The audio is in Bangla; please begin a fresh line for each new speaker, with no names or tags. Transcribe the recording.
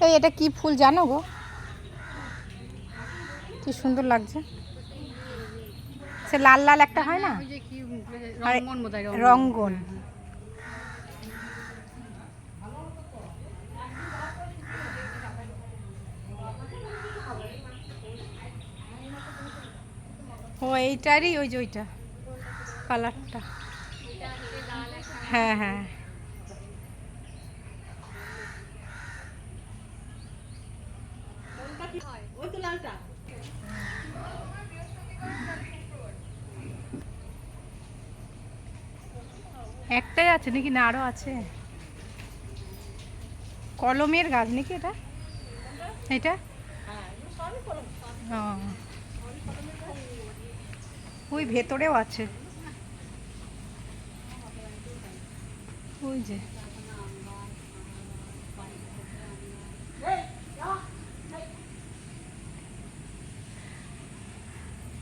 এই এটা কি ফুল জানো গো? কি সুন্দর লাগছে। সে লাল লাল একটা হয় না?
রঙ্গন
ও এইটারই ওই যে ওইটা কালারটা হ্যাঁ হ্যাঁ। একটাই আছে নাকি না আরও আছে? কলমের গাছ নাকি এটা? এটা। ওই ভেতরেও আছে। ওই যে।